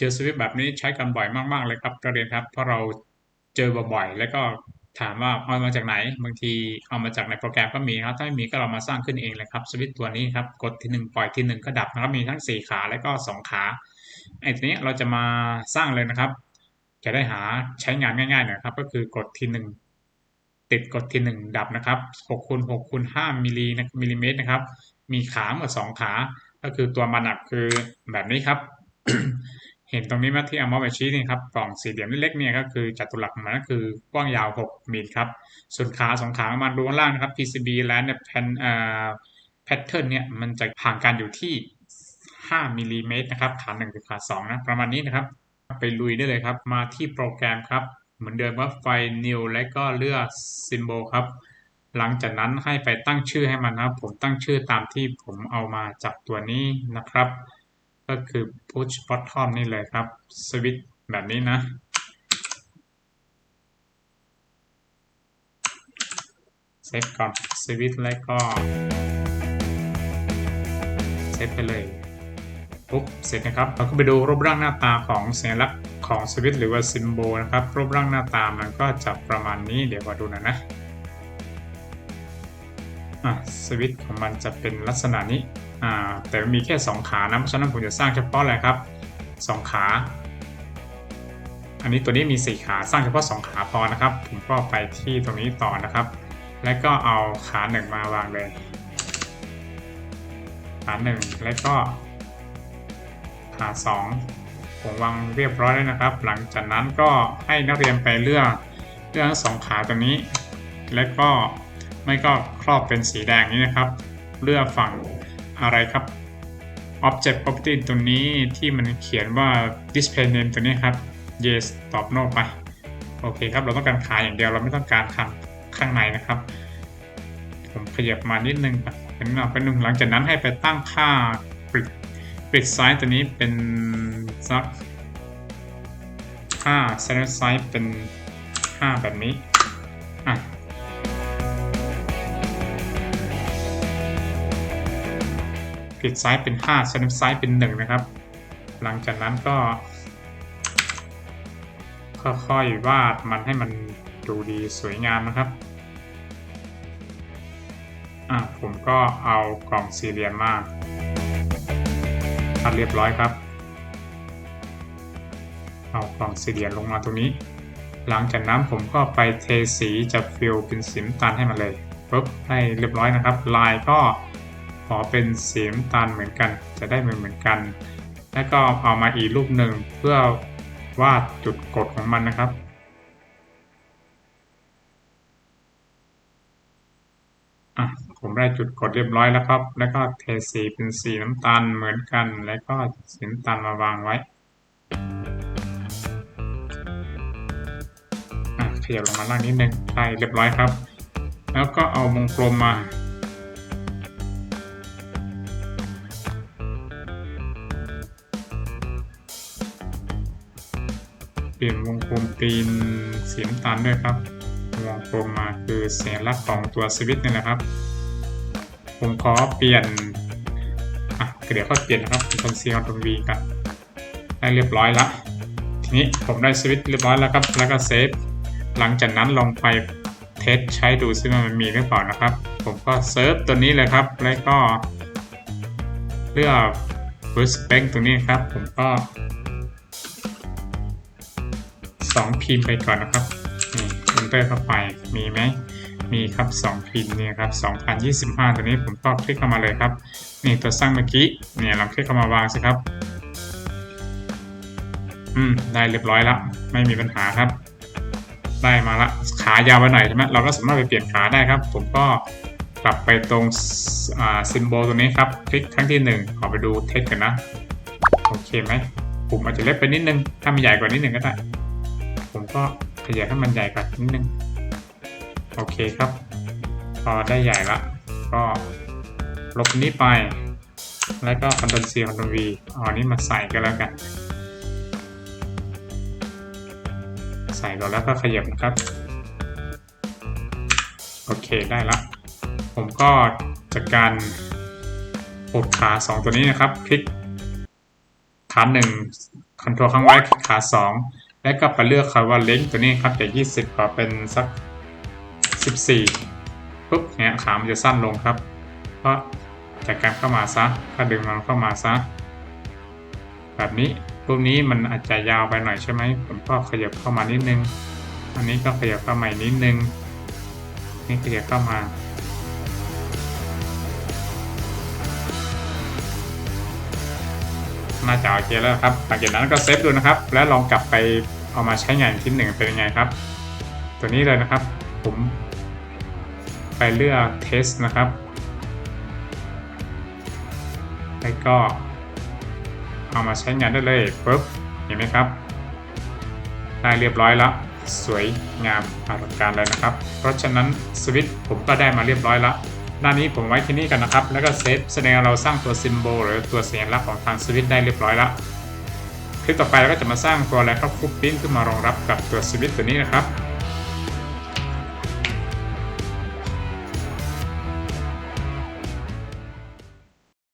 เจอสวิตแบบนี้ใช้กันบ่อยมากๆเลยครับนักเรียนครับ เพราะเราเจอบ่อยๆ แล้วก็ถามว่าเอามาจากไหน บางทีเอามาจากในโปรแกรมก็มีครับ ถ้าไม่มีก็เรามาสร้างขึ้นเองเลยครับ สวิตตัวนี้ครับ กดทีหนึ่งปล่อยทีหนึ่งก็ดับนะครับ มีทั้ง 4 ขาและก็ 2 ขาไอ้ทีนี้เราจะมาสร้างเลยนะครับ จะได้หาใช้งานง่ายๆหน่อยครับ ก็คือกดทีหนึ่งติดกดทีหนึ่งดับนะครับ6คูณ6คูณ5มิลลิมิลลิเมตรนะครับ มีขาหมด2ขา ก็คือตัวมันอะคือแบบนี้ครับ เห็นตรงนี้ไหมที่เอามาไปชี้นี่ครับกล่องสี่เหลี่ยมเล็กๆเนี่ยก็คือจัตุรัสมันก็คือกว้างยาว 6มิลครับ ส่วนขาสองขามันดูข้างล่างนะครับ PCB แล้วเนี่ยแผ่นเอ่อแพทเทิร์นเนี่ยมันจะห่างกันอยู่ที่ 5มิลลิเมตรนะครับขา1กับขา2นะประมาณนี้นะครับ ไปลุยได้เลยครับ มาที่โปรแกรมครับ เหมือนเดิมว่าไฟ new และก็เลือก symbol ครับ หลังจากนั้นให้ไปตั้งชื่อให้มันนะครับ ผมตั้งชื่อตามที่ผมเอามาจากตัวนี้นะครับ ก็คือ push bottom นี่เลยครับ สวิตช์แบบนี้นะ เซฟก่อนสวิตช์แล้วก็ เซฟไปเลยปุ๊บเสร็จนะครับ เราก็ไปดูรูปร่างหน้าตาของสัญลักษณ์ของสวิตช์หรือว่าซิมโบลนะครับ รูปร่างหน้าตามันก็จะประมาณนี้เดี๋ยวมาดูหน่อยนะ อะสวิตของมันจะเป็นลักษณะนี้อ่าแต่มีแค่ 2 ขานะเพราะฉะนั้นผมจะสร้างเฉพาะอะไรครับ 2 ขา อันนี้ตัวนี้มี 4 ขาสร้างเฉพาะ 2 ขาพอนะครับ ผมก็ไปที่ตรงนี้ต่อนะครับ แล้วก็เอาขาหนึ่งมาวางเลย ขาหนึ่งแล้วก็ ขาสองผมวางเรียบร้อยแล้วนะครับ หลังจากนั้นก็ให้นักเรียนไปเลือกเลือกทั้งสองขาตัวนี้ แล้วก็ ไม่ก็ครอบเป็นสีแดงนี้นะครับ เลือกฝั่งอะไรครับ Object Property ตัวนี้ที่มันเขียนว่า Display Name ตัวนี้ครับ Yes ตอบ No ไป โอเคครับ เราต้องการขายอย่างเดียวเราไม่ต้องการข้างข้างในนะครับ ผมขยับมานิดนึงเป็นหน่อยเป็นหนึ่งหลังจากนั้นให้ไปตั้งค่าปริดปริดไซส์ตัวนี้เป็นสักค่าเซนไซส์เป็น 5 แบบนี้อะ ปริดไซส์เป็น5เซนไซส์เป็น 1 นะครับ หลังจากนั้นก็ค่อยๆวาดมันให้มันดูดีสวยงามนะครับอะผมก็เอากล่องสี่เหลี่ยมมาทัดเรียบร้อยครับ เอากล่องสี่เหลี่ยมลงมาตรงนี้ หลังจากนั้นผมก็ไปเทสีจะฟิลเป็นสีน้ำตาลให้มันเลยปุ๊บให้เรียบร้อยนะครับ ลายก็ อเป็นสีน้ำตาลเหมือนกัน จะได้เหมือนเหมือนกัน แล้วก็เอามาอีกรูปหนึ่งเพื่อวาดจุดกดของมันนะครับอะผมได้จุดกดเรียบร้อยแล้วครับ แล้วก็เทสีเป็นสีน้ำตาลเหมือนกัน แล้วก็สีน้ำตาลมาวางไว้อะขยับลงมาล่างนิดนึงได้เรียบร้อยครับ แล้วก็เอาวงกลมมา เปลี่ยนวงกลมตีนสีน้ำตาลด้วยครับ วงกลมมาคือสัญลักษณ์ของตัวสวิตช์นี่แหละครับ ผมขอเปลี่ยนอะเดี๋ยวก็เปลี่ยนนะครับเป็นซีคอนวีกันได้เรียบร้อยละทีนี้ผมได้สวิตช์เรียบร้อยแล้วครับ แล้วก็เซฟหลังจากนั้นลองไปเทสใช้ดูซิว่ามันมีหรือเปล่านะครับ ผมก็เซิร์ฟตัวนี้เลยครับ แล้วก็เลือก First Spec ตัวนี้ครับ ผมก็ 2 พิมพ์ไปก่อนนะครับนี่ enter เข้าไปมีไหมมีครับ 2 พิมพ์เนี่ยครับ2025 ตัวนี้ผมก็คลิกเข้ามาเลยครับนี่ตัวสร้างเมื่อกี้เนี่ยลองคลิกเข้ามาวางสิครับอืมได้เรียบร้อยแล้วไม่มีปัญหาครับ ได้มาละขายาวไปหน่อยใช่ไหมเราก็สามารถไปเปลี่ยนขาได้ครับ ผมก็กลับไปตรงอ่าซิมโบลตัวนี้ครับ คลิกครั้งที่ 1 ขอไปดูเทคกันนะ โอเคไหมปุ่มอาจจะเล็กไปนิดนึง ถ้ามันใหญ่กว่านิดนึงก็ได้ ผมก็ขยายให้มันใหญ่กว่านิดนึง โอเคครับ พอได้ใหญ่ละ ก็ลบนี้ไป แล้วก็ Ctrl C Ctrl V เอาอันนี้มาใส่กันแล้วกัน ใส่ก่อนแล้วก็ขยับนะครับ โอเคได้ละ ผมก็จัดการปดขาสองตัวนี้นะครับ คลิกขาหนึ่งคอนโทรลค้างไว้คลิกขาสอง แล้วก็ไปเลือกคำว่าเล้งตัวนี้ครับจาก 20 ขอเป็นสัก 14ปุ๊บเนี่ยขามันจะสั้นลงครับเพราะจากการเข้ามาซะก็ดึงมันเข้ามาซะ แบบนี้พวกนี้มันอาจจะยาวไปหน่อยใช่ไหมผมก็ขยับเข้ามานิดนึง อันนี้ก็ขยับเข้ามานิดนึง นี่ขยับเข้ามา น่าจะโอเคแล้วครับหลังจากนั้นก็เซฟดูนะครับ แล้วลองกลับไปเอามาใช้งานอีกที่หนึ่งเป็นยังไงครับ ตัวนี้เลยนะครับ ผมไปเลือกเทสนะครับ แล้วก็เอามาใช้งานได้เลยปุ๊บเห็นไหมครับ ได้เรียบร้อยแล้ว สวยงามอลังการเลยนะครับ เพราะฉะนั้นสวิตช์ผมก็ได้มาเรียบร้อยแล้ว หน้านี้ผมไว้ที่นี่กันนะครับ แล้วก็เซฟแสดงเราสร้างตัวซิมโบลหรือตัวสัญลักษณ์ของทางสวิตช์ได้เรียบร้อยแล้วคลิปต่อไปเราก็จะมาสร้างตัวอะไรครับฟุตปิ้นขึ้นมารองรับกับตัวสวิตช์ตัวนี้นะครับ